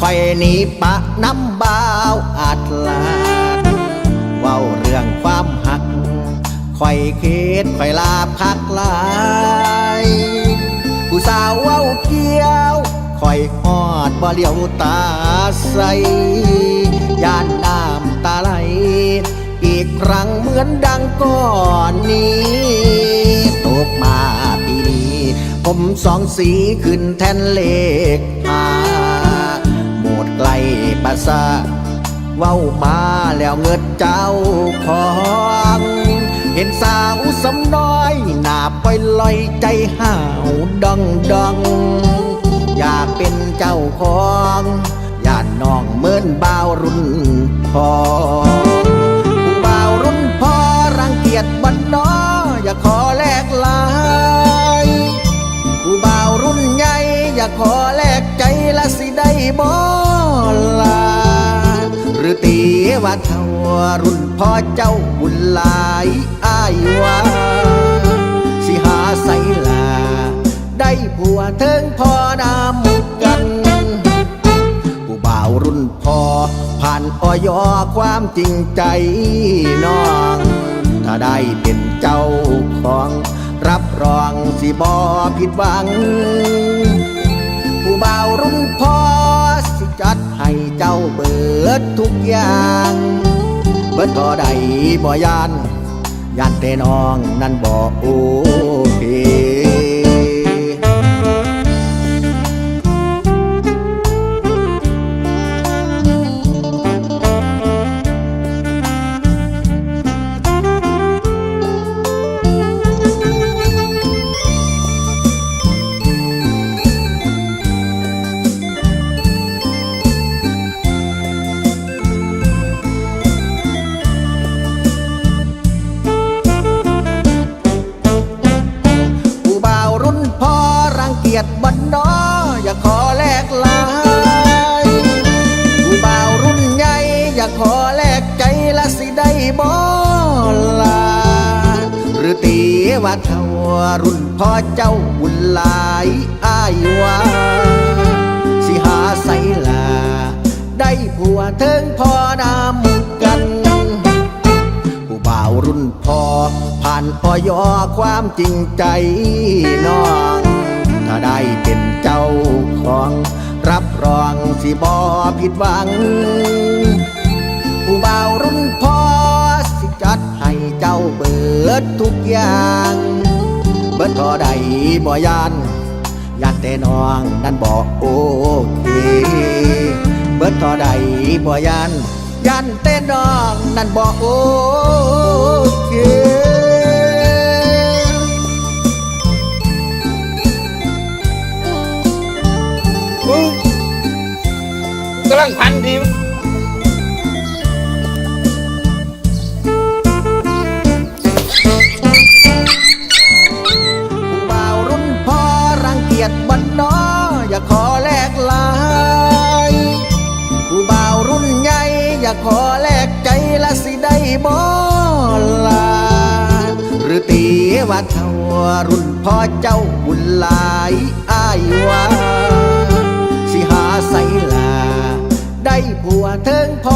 แต่พันยาคอยหนีปะน้ำบ่าวอาดลาดเว้าเรื่องความหักคอยเคิดคอยลาพักหลายผู้สาวเว้าเกี้ยวคอยหอดบ่เลียวตาใสย่านน้ำตาไหลอีกครั้งเหมือนดังก่อนนี้ตกมาปีนี้ ผมสองสีขึ้นแทนเลขหาหมดไกล ภาษาเว้ามาแล้วเงิดเจ้าของเห็นสาวสำน้อย หน้าปล่อยลอยใจห่าวดองดองอยากเป็นเจ้าของ อย่าน้องเหมือนบ่าวรุ่นพอ ใจละสิได้บ่ลา หรือตีว่าเท่ารุ่นพ่อเจ้าบุญหลายอายว่าสิหาใส่ลา ได้ผัวเทิงพ่อนำกันผู้บ่าวรุ่นพ่อผ่านออยความจริงใจน้อง ถ้าได้เป็นเจ้าของรับรองสิบอผิดหวัง บ่าวรุ่นพ่อสิจัดให้เจ้าเบิดทุกอย่าง เบิดพอใดบ่ยานยานแต่น้องนั่นบ่โอ ยจบันนออย่าขอแลกลายผู้บ่าวรุ่นใหญ่อย่าขอแลกใจละสิได้บ่ลา หรือตีว่าเท่ารุ่นพ่อเจ้าบุญหลายอายว่าสิหาใส่ลา ได้ผัวเทิงพ่อนำกันผู้บ่าวรุ่นพ่อผ่านพอยอความจริงใจน้อง ได้เป็นเจ้าของ รับรองสิบอผิดหวัง ผู้บ่าวรุ่นพ่อสิจัดให้เจ้าเบิดทุกอย่าง เบิดพอใดบ่ยานยานแต่น้องนั้นบอกโอเค เบิดพอใดบ่ยานยันแต่น้องนั้นบอกโอเคำลังพันดีผู้บ่าวรุ่นพ่อรังเกียจบันนออย่าขอแลกลายผู้บ่าวรุ่นใหญ่อย่าขอแลกใจละสิได้บ่ลาหรือตีว่าเท่ารุ่นพ่อเจ้าบุญหลายอายว่า เทิงพอ